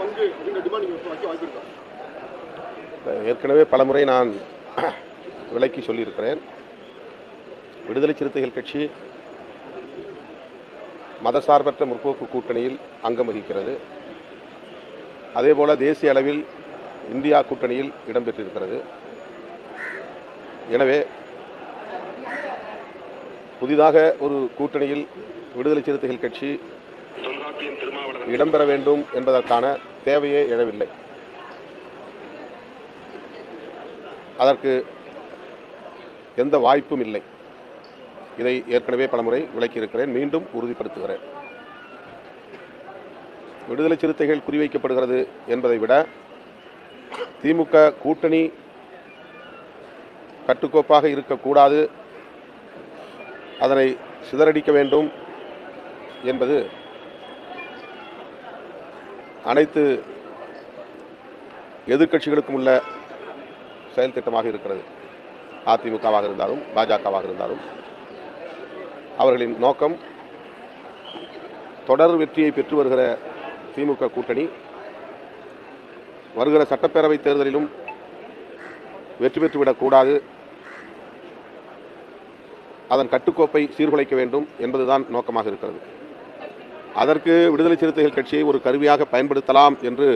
பங்கு அப்படின்ற டிமாண்ட் வைக்க வாய்ப்பு இருக்கா? ஏற்கனவே பலமுறை நான் விளக்கி சொல்லியிருக்கிறேன். விடுதலை சிறுத்தைகள் கட்சி மதசார்பற்ற முற்போக்கு கூட்டணியில் அங்கம் வகிக்கிறது. அதேபோல தேசிய அளவில் இந்தியா கூட்டணியில் இடம்பெற்றிருக்கிறது எனவே புதிதாக ஒரு கூட்டணியில் விடுதலை சிறுத்தைகள் கட்சி இடம்பெற வேண்டும் என்பதற்கான தேவையே எழவில்லை. அதற்கு எந்த வாய்ப்பும் இல்லை. இதை ஏற்கனவே பலமுறை விளக்கியிருக்கிறேன். மீண்டும் உறுதிப்படுத்துகிறேன். விடுதலை சிறுத்தைகள் குறிவைக்கப்படுகிறது என்பதை விட திமுக கூட்டணி கட்டுக்கோப்பாக இருக்கக்கூடாது. அதனை சிதறடிக்க வேண்டும் என்பது அனைத்து எதிர்க்கட்சிகளுக்கும் உள்ள செயல் திட்டமாக இருக்கிறது. அதிமுகவாக இருந்தாலும் பாஜகவாக இருந்தாலும் அவர்களின் நோக்கம் தொடர் வெற்றியை பெற்று வருகிற திமுக கூட்டணி வருகிற சட்டப்பேரவை தேர்தலிலும் வெற்றி பெற்றுவிடக்கூடாது அதன் கட்டுக்கோப்பை சீர்குலைக்க வேண்டும் என்பதுதான் நோக்கமாக இருக்கிறது. அதற்கு விடுதலை சிறுத்தைகள் கட்சியை ஒரு கருவியாக பயன்படுத்தலாம் என்று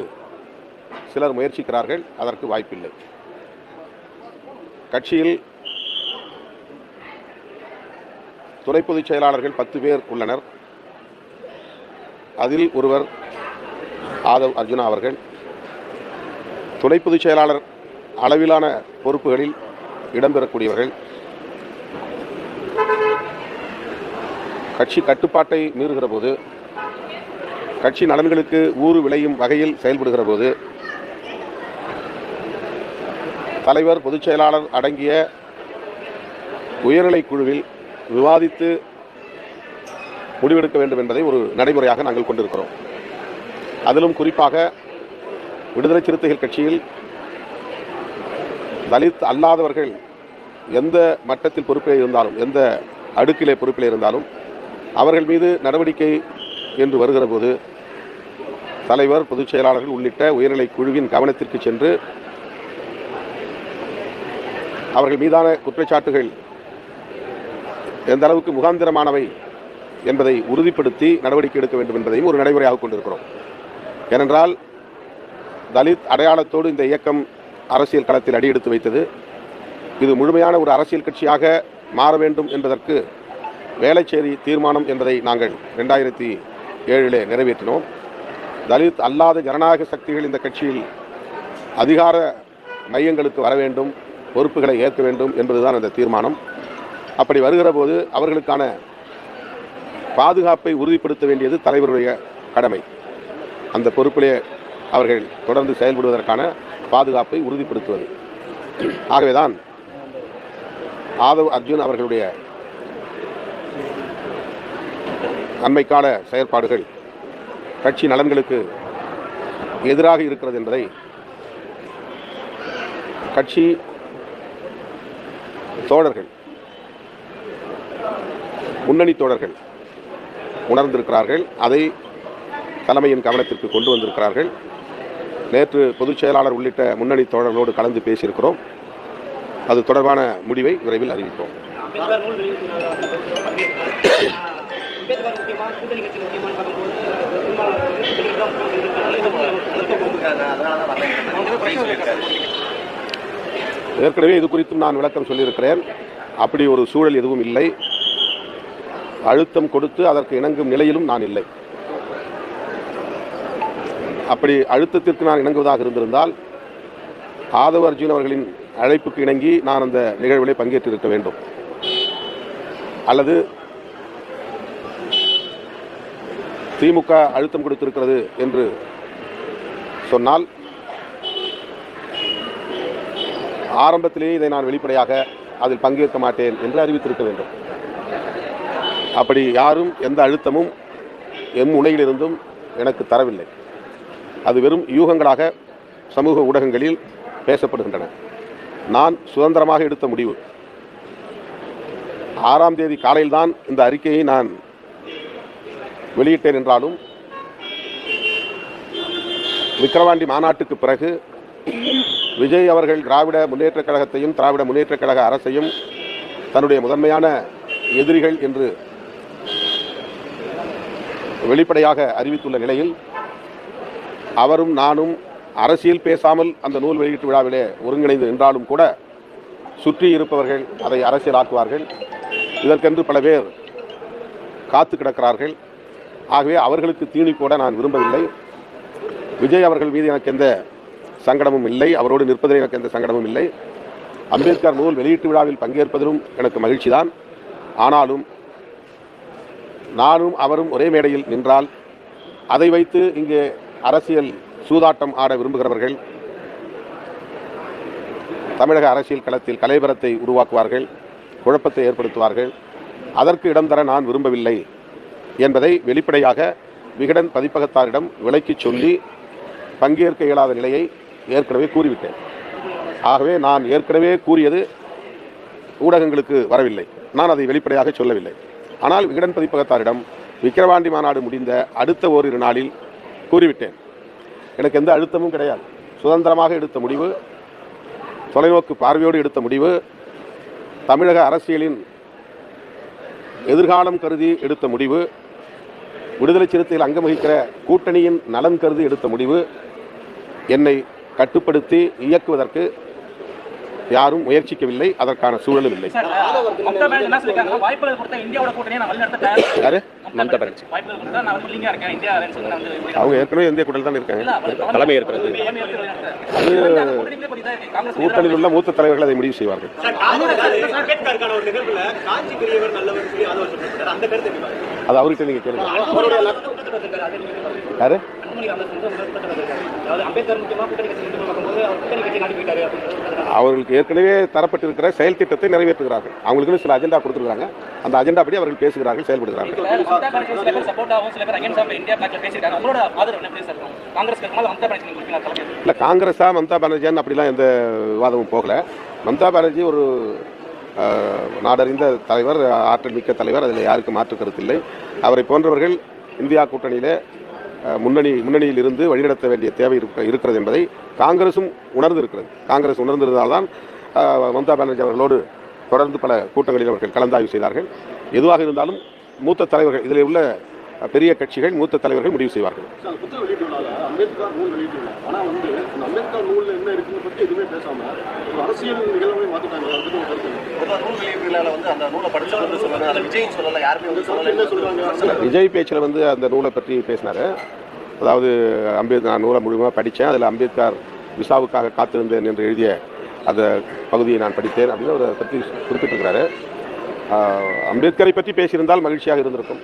சிலர் முயற்சிக்கிறார்கள். அதற்கு வாய்ப்பில்லை. கட்சியில் துணை பொதுச் செயலாளர்கள் பத்து பேர் உள்ளனர். அதில் ஒருவர் ஆதவ் அர்ஜுனா அவர்கள். துணை பொதுச் செயலாளர் அளவிலான பொறுப்புகளில் இடம்பெறக்கூடியவர்கள். கட்சி கட்டுப்பாட்டை மீறுகிற போது கட்சி நலன்களுக்கு ஊறு விளையும் வகையில் செயல்படுகிற போது தலைவர் பொதுச் செயலாளர் அடங்கிய உயர்நிலை குழுவில் விவாதித்து முடிவெடுக்க வேண்டும் என்பதை ஒரு நடைமுறையாக நாங்கள் கொண்டிருக்கிறோம். அதிலும் குறிப்பாக விடுதலை சிறுத்தைகள் கட்சியில் தலித் அல்லாதவர்கள் எந்த மட்டத்தில் பொறுப்பில் இருந்தாலும் எந்த அடுக்கிலே பொறுப்பில் இருந்தாலும் அவர்கள் மீது நடவடிக்கை என்று வருகிற போது தலைவர் பொதுச் செயலாளர்கள் உள்ளிட்ட உயர்நிலை குழுவின் கவனத்திற்கு சென்று அவர்கள் மீதான குற்றச்சாட்டுகள் எந்த அளவுக்கு முகாந்திரமானவை என்பதை உறுதிப்படுத்தி நடவடிக்கை எடுக்க வேண்டும் என்பதையும் ஒரு நடைமுறையாக கொண்டிருக்கிறோம். ஏனென்றால் தலித் அடையாளத்தோடு இந்த இயக்கம் அரசியல் களத்தில் அடியெடுத்து வைத்தது. இது முழுமையான ஒரு அரசியல் கட்சியாக மாற வேண்டும் என்பதற்கு வேலைச்சேரி தீர்மானம் என்பதை நாங்கள் ரெண்டாயிரத்தி ஏழிலே நிறைவேற்றினோம். தலித் அல்லாத ஜனநாயக சக்திகள் இந்த கட்சியில் அதிகார மையங்களுக்கு வர வேண்டும் பொறுப்புகளை ஏற்க வேண்டும் என்பதுதான் அந்த தீர்மானம். அப்படி வருகிற போது அவர்களுக்கான பாதுகாப்பை உறுதிப்படுத்த வேண்டியது தலைவருடைய கடமை. அந்த பொறுப்பிலே அவர்கள் தொடர்ந்து செயல்படுவதற்கான பாதுகாப்பை உறுதிப்படுத்துவது. ஆகவேதான் ஆதவ் அர்ஜுன் அவர்களுடைய அண்மைக்கால செயற்பாடுகள் கட்சி நலன்களுக்கு எதிராக இருக்கிறது என்பதை கட்சி தோழர்கள் முன்னணி தோழர்கள் உணர்ந்திருக்கிறார்கள். அதை தலைமையின் கவனத்திற்கு கொண்டு வந்திருக்கிறார்கள். நேற்று பொதுச் செயலாளர் உள்ளிட்ட முன்னணி தோழர்களோடு கலந்து பேசியிருக்கிறோம். அது தொடர்பான முடிவை விரைவில் அறிவிப்போம். கூட்டணி ஏற்கனவே இது குறித்தும் நான் விளக்கம் சொல்லியிருக்கிறேன். அப்படி ஒரு சூழல் எதுவும் இல்லை. அழுத்தம் கொடுத்து அதற்கு இணங்கும் நிலையிலும் நான் இல்லை. அப்படி அழுத்தத்திற்கு நான் இணங்குவதாக இருந்திருந்தால் ஆதவ அர்ஜுன் அவர்களின் அழைப்புக்கு இணங்கி நான் அந்த நிகழ்விலே பங்கேற்றிருக்க வேண்டும். அல்லது திமுக அழுத்தம் கொடுத்திருக்கிறது என்று சொன்னால் ஆரம்பத்திலேயே இதை நான் வெளிப்படையாக அதில் பங்கேற்க மாட்டேன் என்று அறிவித்திருக்க வேண்டும். அப்படி யாரும் எந்த அழுத்தமும் எம் முனையிலிருந்தும் எனக்கு தரவில்லை. அது வெறும் யூகங்களாக சமூக ஊடகங்களில் பேசப்படுகின்றன. நான் சுதந்திரமாக எடுத்த முடிவு. ஆறாம் தேதி காலையில்தான் இந்த அறிக்கையை நான் வெளியிட்டேன் என்றாலும் விக்கிரவாண்டி மாநாட்டுக்கு பிறகு விஜய் அவர்கள் திராவிட முன்னேற்றக் கழகத்தையும் திராவிட முன்னேற்றக் கழக அரசையும் தன்னுடைய முதன்மையான எதிரிகள் என்று வெளிப்படையாக அறிவித்துள்ள நிலையில் அவரும் நானும் அரசியல் பேசாமல் அந்த நூல் வெளியீட்டு விழாவிலே ஒருங்கிணைந்து நின்றாலும் கூட சுற்றி இருப்பவர்கள் அதை அரசியலாக்குவார்கள். இதற்கென்று பல பேர் காத்து கிடக்கிறார்கள். ஆகவே அவர்களுக்கு தீனி போட நான் விரும்பவில்லை. விஜய் அவர்கள் மீது எனக்கு எந்த சங்கடமும் இல்லை. அவரோடு நிற்பதில் எனக்கு எந்த சங்கடமும் இல்லை. அம்பேத்கர் நூல் வெளியீட்டு விழாவில் பங்கேற்பதிலும் எனக்கு மகிழ்ச்சி தான் ஆனாலும் நானும் அவரும் ஒரே மேடையில் நின்றால் அதை வைத்து இங்கே அரசியல் சூதாட்டம் ஆட விரும்புகிறவர்கள் தமிழக அரசியல் களத்தில் கலைபரத்தை உருவாக்குவார்கள் குழப்பத்தை ஏற்படுத்துவார்கள். அதற்கு இடம் தர நான் விரும்பவில்லை. என்பதை வெளிப்படையாக விகடன் பதிப்பகத்தாரிடம் விலைக்குச் சொல்லி பங்கேற்க இயலாத நிலையை ஏற்கனவே கூறிவிட்டேன். ஆகவே நான் ஏற்கனவே கூறியது ஊடகங்களுக்கு வரவில்லை. நான் அதை வெளிப்படையாக சொல்லவில்லை. ஆனால் விகடன் பதிப்பகத்தாரிடம் விக்கிரவாண்டி மாநாடு முடிந்த அடுத்த ஓரிரு நாளில் கூறிவிட்டேன். எனக்கு எந்த அழுத்தமும் கிடையாது. சுதந்திரமாக எடுத்த முடிவு தொலைநோக்கு பார்வையோடு எடுத்த முடிவு தமிழக அரசியலின் எதிர்காலம் கருதி எடுத்த முடிவு விடுதலை சிறுத்தையில் அங்கம் வகிக்கிற கூட்டணியின் நலன் கருதி எடுத்த முடிவு என்னை கட்டுப்படுத்தி இயக்குவதற்கு யாரும் முயற்சிக்கவில்லை அதற்கான சூழலும் இல்லை. அவங்க ஏற்கனவே இந்திய கூட்டத்தில் தான் இருக்காங்க. தலைமை ஏற்கிறது. தலைமை ஏற்கிறது இல்ல. அந்த கூட்டணிக்குள்ளே போய் தான் இருக்கு. காங்கிரஸ் கூட்டணியில் உள்ள மூத்த தலைவர்கள் அதை முடிவு செய்வார்கள். அதை அவர்கிட்ட நீங்க கேளுங்க. யாரு? அவர்களுக்கு ஏற்கனவே தரப்பட்டிருக்கிற செயல் திட்டத்தை நிறைவேற்றுகிறார்கள். அவங்களுக்குன்னு சில அஜெண்டா கொடுத்துருக்காங்க அந்த அஜெண்டா படி அவர்கள் பேசுகிறார்கள் செயல்படுகிறார்கள். இல்லை காங்கிரஸா மம்தா பானர்ஜியான்னு அப்படிலாம் எந்த விவாதமும் போகல. மம்தா பானர்ஜி ஒரு நாடறிந்த தலைவர் ஆற்றல் மிக்க தலைவர். அதில் யாருக்கும் மாற்று கருத்தில்லை அவரை போன்றவர்கள் இந்தியா கூட்டணியிலே முன்னணி முன்னணியில் இருந்து வழிநடத்த வேண்டிய தேவை இருக்கிறது என்பதை காங்கிரசும் உணர்ந்து இருக்கிறது காங்கிரஸ் உணர்ந்திருந்தால்தான் மம்தா பானர்ஜி அவர்களோடு தொடர்ந்து பல கூட்டங்களில் அவர்கள் கலந்தாய்வு செய்தார்கள். எதுவாக இருந்தாலும் மூத்த தலைவர்கள் இதில் உள்ள பெரிய கட்சிகள் மூத்த தலைவர்கள் முடிவு செய்வார்கள். அரசியல் நிகழ்வை விஜய் பேச்சில் வந்து அந்த நூலை பற்றி பேசினார். அதாவது அம்பேத்கர் நான் நூலை முழுமையாக படித்தேன் அதில் அம்பேத்கர் விசாவுக்காக காத்திருந்தேன் என்று எழுதிய அந்த பகுதியை நான் படித்தேன் அப்படின்னு ஒரு பற்றி குறிப்பிட்டிருக்கிறாரு. அம்பேத்கரை பற்றி பேசியிருந்தால் மகிழ்ச்சியாக இருந்திருக்கும்.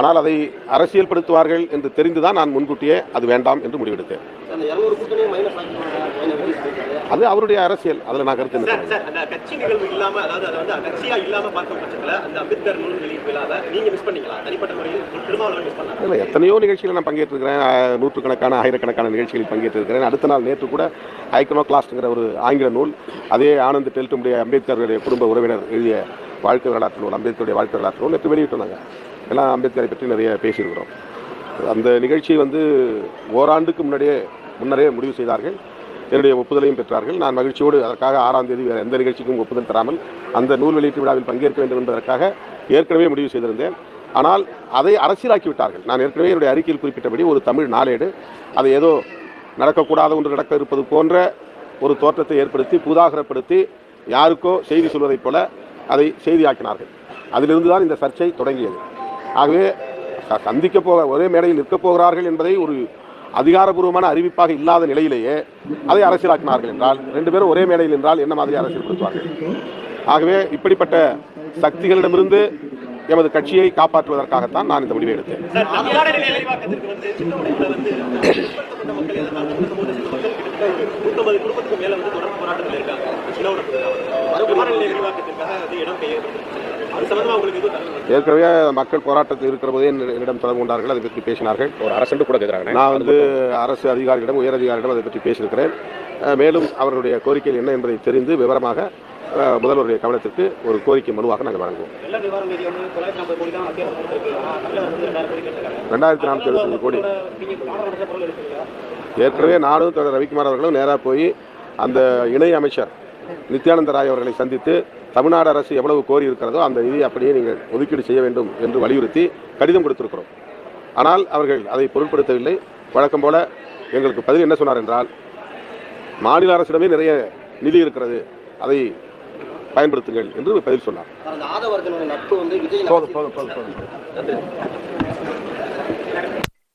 ஆனால் அதை அரசியல்படுத்துவார்கள் என்று தெரிந்துதான் நான் முன்கூட்டியே அது வேண்டாம் என்று முடிவெடுத்தேன். அது அவருடைய அரசியல். அதில் நான் கருத்து இல்லை எத்தனையோ நிகழ்ச்சிகளில் நான் பங்கேற்றிருக்கிறேன். நூற்றுக்கணக்கான ஆயிரக்கணக்கான நிகழ்ச்சிகளில் பங்கேற்றிருக்கிறேன். அடுத்த நாள் நேற்று கூட ஐக்கனோக்ளாஸ்ட்ங்கிற ஒரு ஆங்கில நூல் அதே ஆனந்த் டெல்ட்டுடைய அம்பேத்கருடைய குடும்ப உறவினர் எழுதிய வாழ்க்கை வரலாற்று நூல் அம்பேத்கருடைய வாழ்க்கை வரலாற்று நூல் நேற்று வெளியிட்டிருந்தாங்க. எல்லாம் அம்பேத்கரை பற்றி நிறைய பேசியிருக்கிறோம். அந்த நிகழ்ச்சி வந்து ஓராண்டுக்கு முன்னாடியே முன்னரே முடிவு செய்தார்கள். என்னுடைய ஒப்புதலையும் பெற்றார்கள். நான் மகிழ்ச்சியோடு அதற்காக ஆறாம் தேதி வேறு எந்த நிகழ்ச்சிக்கும் ஒப்புதல் தராமல் அந்த நூல் வெளியீட்டு விழாவில் பங்கேற்க வேண்டும் என்பதற்காக ஏற்கனவே முடிவு செய்திருந்தேன். ஆனால் அதை அரசியலாக்கி விட்டார்கள் நான் ஏற்கனவே என்னுடைய அறிக்கையில் குறிப்பிட்டபடி ஒரு தமிழ் நாளேடு அதை ஏதோ நடக்கக்கூடாத ஒன்று நடக்க இருப்பது போன்ற ஒரு தோற்றத்தை ஏற்படுத்தி பூதாகரப்படுத்தி யாருக்கோ செய்தி சொல்வதைப் போல அதை செய்தியாக்கினார்கள். அதிலிருந்து தான் இந்த சர்ச்சை தொடங்கியது. ஆகவே ச- சந்திக்க போக ஒரே மேடையில் நிற்கப் போகிறார்கள் என்பதை ஒரு அதிகாரபூர்வமான அறிவிப்பாக இல்லாத நிலையிலேயே அதை அரசியலாக்கினார்கள் என்றால் ரெண்டு பேரும் ஒரே மேடையில் என்றால் என்ன மாதிரி அரசியல்படுத்துவார்கள்? ஆகவே இப்படிப்பட்ட சக்திகளிடமிருந்து எமது கட்சியை காப்பாற்றுவதற்காகத்தான் நான் இந்த முடிவை எடுத்தேன். ஏற்கனவே மக்கள் போராட்டத்தில் இருக்கிற போதே என்னிடம் தொடர்பு கொண்டார்கள் அதை பற்றி பேசினார்கள். ஒரு அரசு கூட கேட்குறாங்க நான் வந்து அரசு அதிகாரிகளிடம் உயர் அதை பற்றி பேசியிருக்கிறேன். மேலும் அவர்களுடைய கோரிக்கைகள் என்ன என்பதை தெரிந்து விவரமாக முதல்வருடைய கவனத்திற்கு ஒரு கோரிக்கை மனுவாக நாங்கள் வழங்குவோம். ரெண்டாயிரத்தி நானூற்றி எழுபத்தஞ்சு கோடி? ஏற்கனவே நானும் தொடர் ரவிக்குமார் அவர்களும் நேராக போய் அந்த இணை அமைச்சர் நித்யானந்த ராய் அவர்களை சந்தித்து தமிழ்நாடு அரசு எவ்வளவு கோரி இருக்கிறதோ அந்த நிதி அப்படியே நீங்கள் ஒதுக்கீடு செய்ய வேண்டும் என்று வலியுறுத்தி கடிதம் கொடுத்திருக்கிறோம். ஆனால் அவர்கள் அதை பொருட்படுத்தவில்லை. வழக்கம் போல எங்களுக்கு பதில் என்ன சொன்னார் என்றால் மாநில அரசிடமே நிறைய நிதி இருக்கிறது. அதை பயன்படுத்துங்கள் என்று பதில் சொன்னார்.